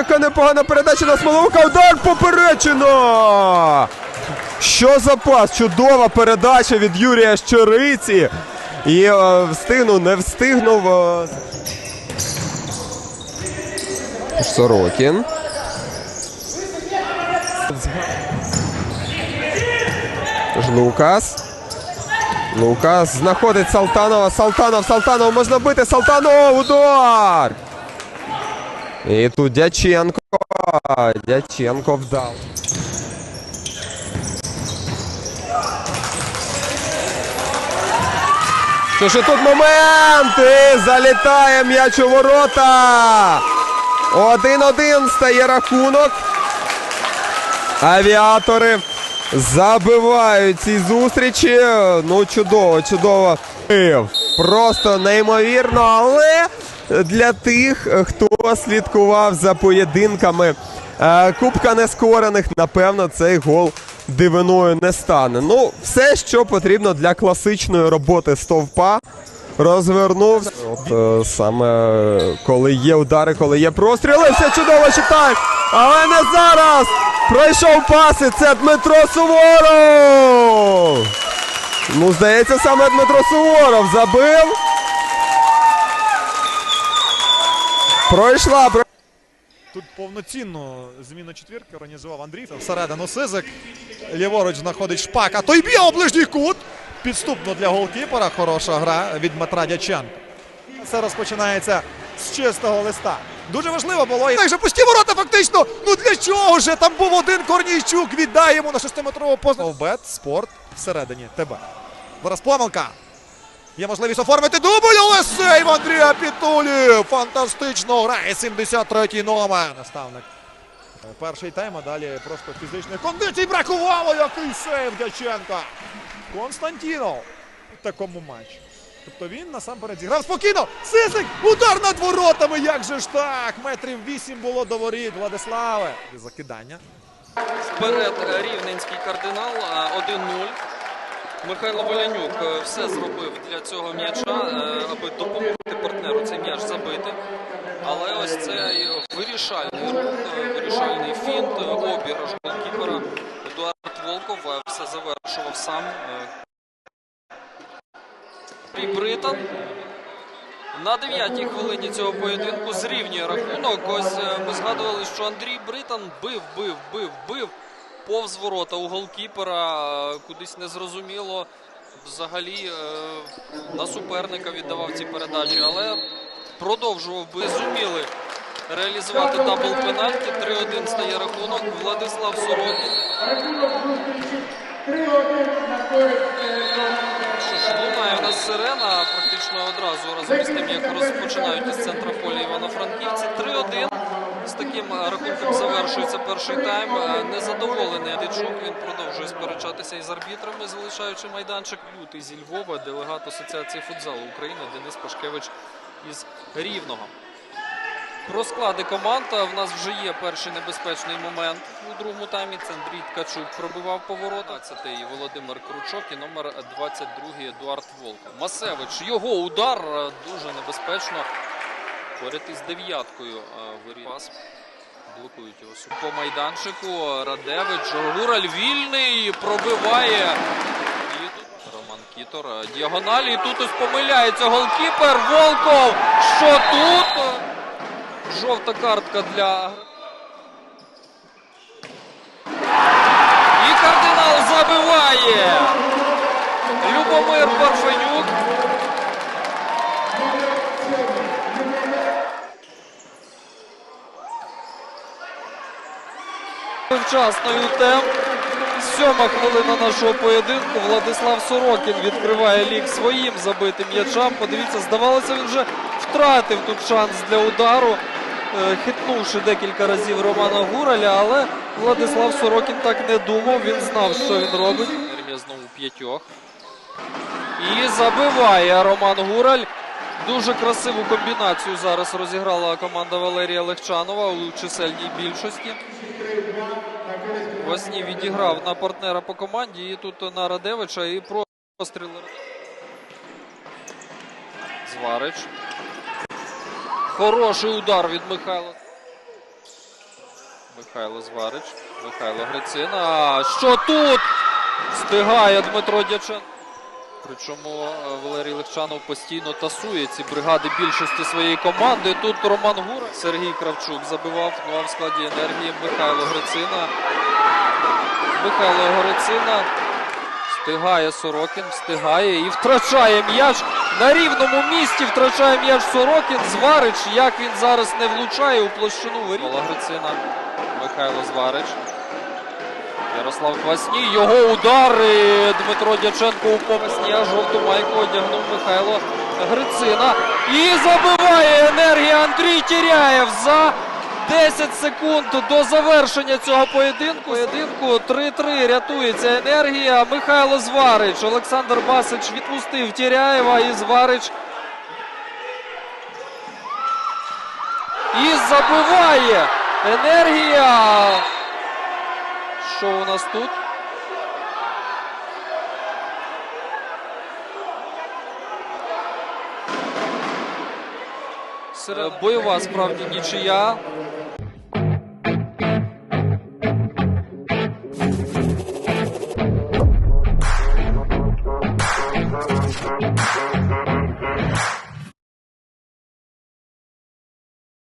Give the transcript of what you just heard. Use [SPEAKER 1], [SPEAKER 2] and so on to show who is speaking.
[SPEAKER 1] яка непогана передача на Смоловка. Удар поперечено! Що за пас? Чудова передача від Юрія Щориці. І е, встигнув, не встигнув. Е... Сорокін. Лукас. Лукас знаходить Салтанова. Салтанов, Салтанов можна бити. Салтанов, удар! І тут Дяченко. Дяченко вдав. Що ж тут момент! І залітає м'яч у ворота! Один-один стає рахунок. Авіатори забивають ці зустрічі. Ну, чудово, чудово. Просто неймовірно, але для тих, хто слідкував за поєдинками е, Кубка Нескорених, напевно, цей гол дивиною не стане. Ну, все, що потрібно для класичної роботи стовпа. Розвернувся. От е, саме коли є удари, коли є простріли, все чудово читає. Але не зараз. Пройшов паси. Це Дмитро Суворов. Ну, здається, саме Дмитро Суворов забив. Пройшла. про-
[SPEAKER 2] Тут повноцінну зміну четвірки організував Андрій. Всередину Сизик. Ліворуч знаходить шпак. А той б'є ближній кут. Підступно для голкіпера. Хороша гра від Дмитра Дяченка. Все розпочинається з чистого листа. Дуже важливо було. Так же пусті ворота фактично. Ну для чого ж? Там був один Корнійчук. Віддай йому на шестиметрову позицію. Бет, спорт всередині тебе. Зараз помилка. Є можливість оформити дубль, але сейв Андрія Пітулі. Фантастично грає 73-й номер. Наставник. Перший тайм, а далі просто фізичних кондицій бракувало. Який сейв Дяченка. Константінов у такому матчі. Тобто він насамперед зіграв спокійно. Сисик! Удар над воротами! Як же ж так? Метрів вісім було до воріт. Владиславе. Закидання.
[SPEAKER 3] Вперед е, рівненський кардинал е, 1-0. Михайло Волянюк е, все зробив для цього м'яча, е, аби допомогти партнеру цей м'яч забити. Але ось цей вирішальний рух, е, вирішальний фінт, обіграш голкіпера Едуард Волков все завершував сам. Британ на 9-й хвилині цього поєдинку зрівнює рахунок. Ось ми згадували, що Андрій Британ бив, бив, бив, бив повз ворота у голкіпера, кудись незрозуміло. Взагалі е, на суперника віддавав ці передачі, але продовжував би зуміли реалізувати дабл пенальті. 3-1 стає рахунок. Владислав Сорокін. Що лунає у нас сирена практично одразу разом із тим, як розпочинають із центра поля Івано-Франківці. 3-1. З таким е, рахунком завершується перший тайм. Е, Незадоволений Дичук. Він продовжує сперечатися із арбітрами, залишаючи майданчик. Лютий зі Львова, делегат Асоціації футзалу України Денис Пашкевич із Рівного. Про склади команд в нас вже є перший небезпечний момент у другому таймі. Це Андрій Ткачук пробивав поворот. 15-й Володимир Кручок і номер 22-й Едуард Волков. Масевич. Його удар е, дуже небезпечно. Поряд із дев'яткою пас. Блокують його по майданчику. Радевич. Гураль вільний. Пробиває. Роман Кітор. е, Діагоналі. І тут ось помиляється голкіпер. Волков. Що тут? Жовта картка для. І кардинал забиває. Любомир Парфенюк. Вчасно ЮТЕМ. Сьома хвилина нашого поєдинку. Владислав Сорокін відкриває лік своїм забитим м'ячам. Подивіться, здавалося, він вже втратив тут шанс для удару, е, хитнувши декілька разів Романа Гураля, але Владислав Сорокін так не думав. Він знав, що він робить. Армія знову п'ятьох. І забиває Роман Гураль. Дуже красиву комбінацію зараз розіграла команда Валерія Легчанова у чисельній більшості. Возній відіграв на партнера по команді і тут на Радевича і простріл. Зварич. Хороший удар від Михайла. Михайло Зварич. Михайло Грицина. Що тут? Встигає Дмитро Дяченко. Причому е, Валерій Легчанов постійно тасує ці бригади більшості своєї команди. Тут Роман Гура. Сергій Кравчук забивав. Ну а в складі енергії Михайло Грицина. Михайло Грицина. Встигає Сорокін, встигає і втрачає м'яч. На рівному місці втрачає м'яч Сорокін. Зварич, як він зараз не влучає у площину воріт. Микола Грицина. Михайло Зварич. Ярослав Квасній. Його удари. Дмитро Дяченко у помисні. А жовту майку одягнув Михайло Грицина. І забиває енергія Андрій Тіряєв за 10 секунд до завершення цього поєдинку. Поєдинку 3-3 рятується енергія. Михайло Зварич. Олександр Басич відпустив Тіряєва і Зварич. І забиває енергія. Що у нас тут? Бойова справді нічия.